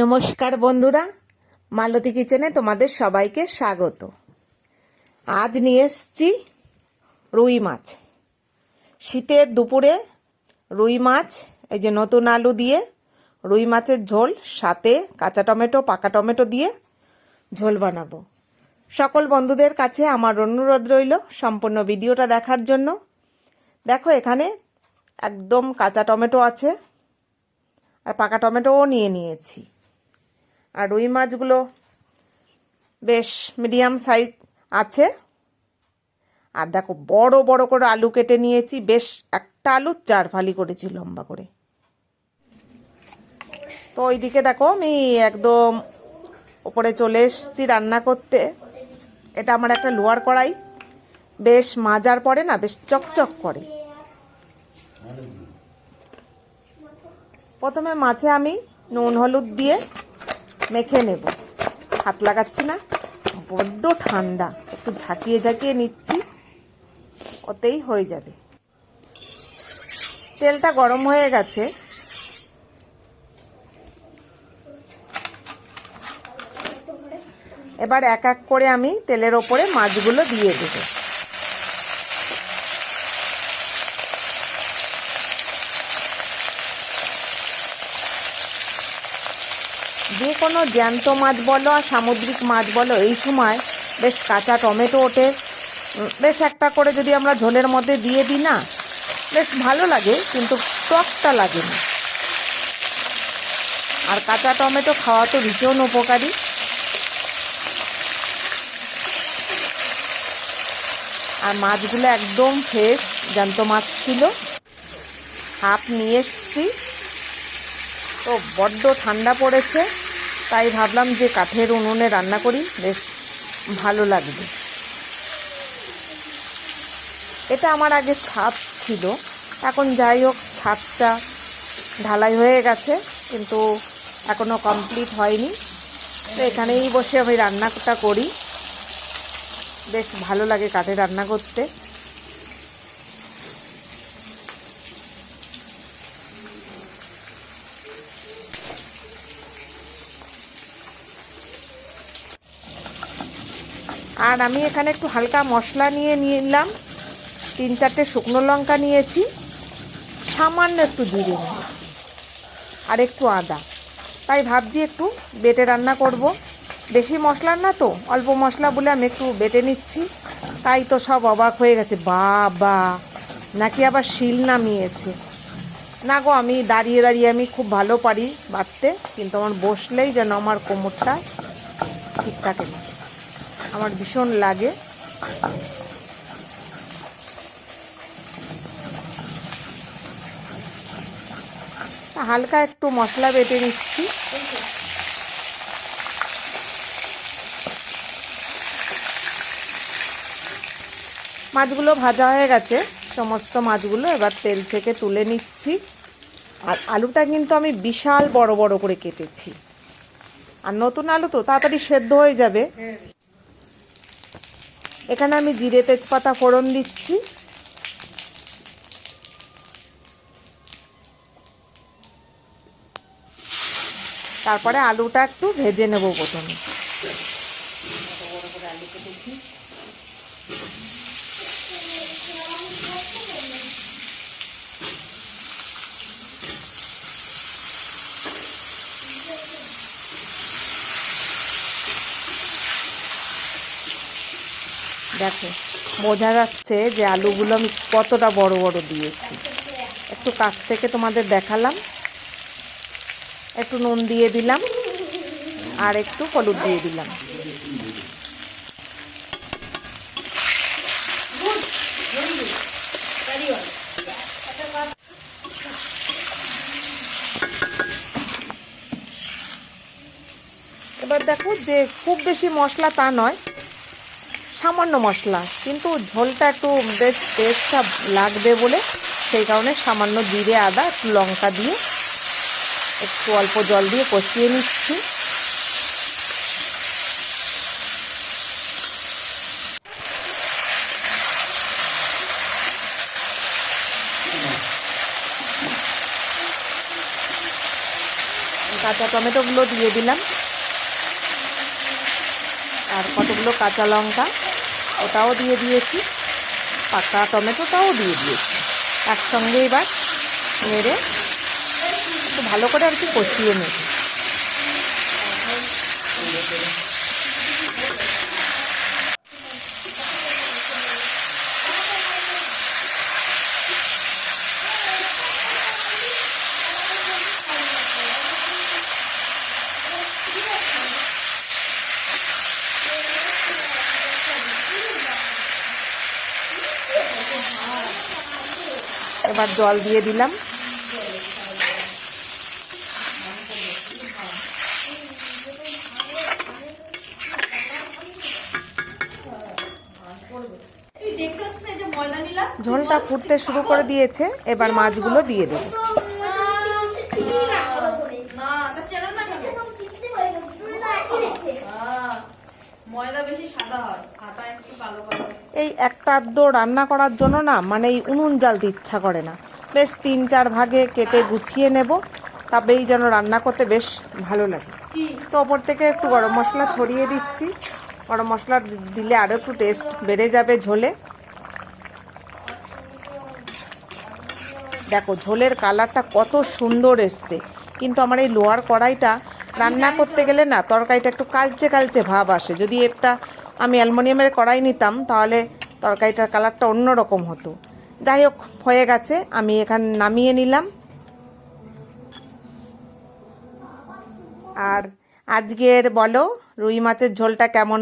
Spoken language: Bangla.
নমস্কার বন্ধুরা, মালতী কিচেনে তোমাদের সবাইকে স্বাগত। আজ নিয়ে এসছি রুই মাছ। শীতের দুপুরে রুই মাছ, এই যে নতুন আলু দিয়ে রুই মাছের ঝোল, সাথে কাঁচা টমেটো, পাকা টমেটো দিয়ে ঝোল বানাবো। সকল বন্ধুদের কাছে আমার অনুরোধ রইল সম্পূর্ণ ভিডিওটা দেখার জন্য। দেখো এখানে একদম কাঁচা টমেটো আছে, আর পাকা টমেটোও নিয়ে নিয়েছি। আর রুই মাছগুলো বেশ মিডিয়াম সাইজ আছে। আর দেখো, বড় বড় করে আলু কেটে নিয়েছি, বেশ একটা আলু চার ফালি করেছি লম্বা করে। তো ওইদিকে দেখো, আমি একদম ওপরে চলে এসেছি রান্না করতে। এটা আমার একটা লোয়ার কড়াই, বেশ মাজার পরে না, বেশ চকচক করে। প্রথমে মাছে আমি নুন, হলুদ দিয়ে মেখে নেব। হাত লাগাচ্ছি না, বড্ড ঠান্ডা। একটু ঝাঁকিয়ে ঝাঁকিয়ে নিচ্ছি, ওতেই হয়ে যাবে। তেলটা গরম হয়ে গেছে। এবার এক এক করে আমি তেলের ওপরে মাছগুলো দিয়ে দেবো। যে কোনো জ্যান্ত মাছ বলো আর সামুদ্রিক মাছ বলো, এই সময় বেশ কাঁচা টমেটো ওঠে। বেশ একটা করে যদি আমরা ঝোলের মধ্যে দিয়ে দিই না, বেশ ভালো লাগে, কিন্তু টকটা লাগে না। আর কাঁচা টমেটো খাওয়া তো ভীষণ উপকারী। আর মাছগুলো একদম ফ্রেশ জ্যান্ত মাছ ছিল। হাফ নিয়ে এসছি। তো বড্ড ঠান্ডা পড়েছে। তাই ভাবলাম যে কাঠের উনুনে রান্না করি, বেশ ভালো লাগবে। এটা আমার আগে ছাদ ছিল, এখন যাই হোক ছাদটা ঢালাই হয়ে গেছে, কিন্তু এখনও কমপ্লিট হয়নি। তো এখানেই বসে আমি রান্নাটা করি। বেশ ভালো লাগে কাঠে রান্না করতে। আর আমি এখানে একটু হালকা মশলা নিয়ে নিলাম। তিন চারটে শুকনো লঙ্কা নিয়েছি। সামান্য একটু জিরে নিয়েছি। আর একটু আদা। তাই ভাবছি একটু বেটে রান্না করব। বেশি মশলার না তো, অল্প মশলা বলে আমি একটু বেটে নিচ্ছি। তাই তো সব অবাক হয়ে গেছে, বাবা! নাকি আবার শিল নামিয়েছে। না গো, আমি দাঁড়িয়ে দাঁড়িয়ে আমি খুব ভালো পারি বাটতে, কিন্তু আমার বসলেই যেন আমার কোমরটা ঠিক থাকে না। আমার ভীষণ লাগে। হালকা একটু মশলা বেটে নিচ্ছি। মাছগুলো ভাজা হয়ে গেছে। সমস্ত মাছগুলো এবার তেল থেকে তুলে নিচ্ছি। আর আলুটা কিন্তু আমি বিশাল বড় বড় করে কেটেছি। আর নতুন আলু তো তাড়াতাড়ি সেদ্ধ হয়ে যাবে। এখানে আমি জিরে তেজপাতা ফোড়ন দিচ্ছি। তারপরে আলুটা একটু ভেজে নেব প্রথমে। দেখো, বোঝা যাচ্ছে যে আলুগুলো আমি কতটা বড় বড় দিয়েছি। একটু কাছ থেকে তোমাদের দেখালাম। একটু নুন দিয়ে দিলাম আর একটু হলুদ দিয়ে দিলাম। এবার দেখো যে খুব বেশি মশলা তা নয় সামান্য মশলা, কিন্তু ঝোলটা একটু বেশ টেস্টটা লাগবে বলে সেই কারণে সামান্য জিরে, আদা, একটু লঙ্কা দিয়ে একটু অল্প জল দিয়ে কষিয়ে নিচ্ছি। কাঁচা টমেটোগুলো দিয়ে দিলাম। আর কতগুলো কাঁচা লঙ্কা? ওটাও দিয়ে দিয়েছি, পাকা টমেটোটাও দিয়ে দিয়েছি। একসঙ্গে এবার নেড়ে একটু ভালো করে আর কি কষিয়ে নেব। এবার জল দিয়ে দিলাম। ঝোলটা ফুটতে শুরু করে দিয়েছে। এবার মাছগুলো দিয়ে দেবো না তা চেনো না কেন আহ, ময়দা বেশি সাদা হয় আটা একটু কালো কালো এই একটা আধ রান্না করার জন্য না মানে এই উনুন জ্বালতে ইচ্ছা করে না। বেশ তিন চার ভাগে কেটে গুছিয়ে নেব তবেই যেন রান্না করতে বেশ ভালো লাগে। তো ওপর থেকে একটু গরম মশলা ছড়িয়ে দিচ্ছি। গরম মশলা দিলে আরও একটু টেস্ট বেড়ে যাবে ঝোলে। দেখো ঝোলের কালারটা কত সুন্দর এসছে। কিন্তু আমার এই লোয়ার কড়াইটা রান্না করতে গেলে না তরকারিটা একটু কালচে কালচে ভাব আসে। যদি এটা আমি অ্যালমোনিয়ামের কড়াই নিতাম তাহলে তরকারিটার কালারটা অন্য রকম হতো। যাই হোক হয়ে গেছে। আমি এখানে নামিয়ে নিলাম। আর আজকের বলো রুই মাছের ঝোলটা কেমন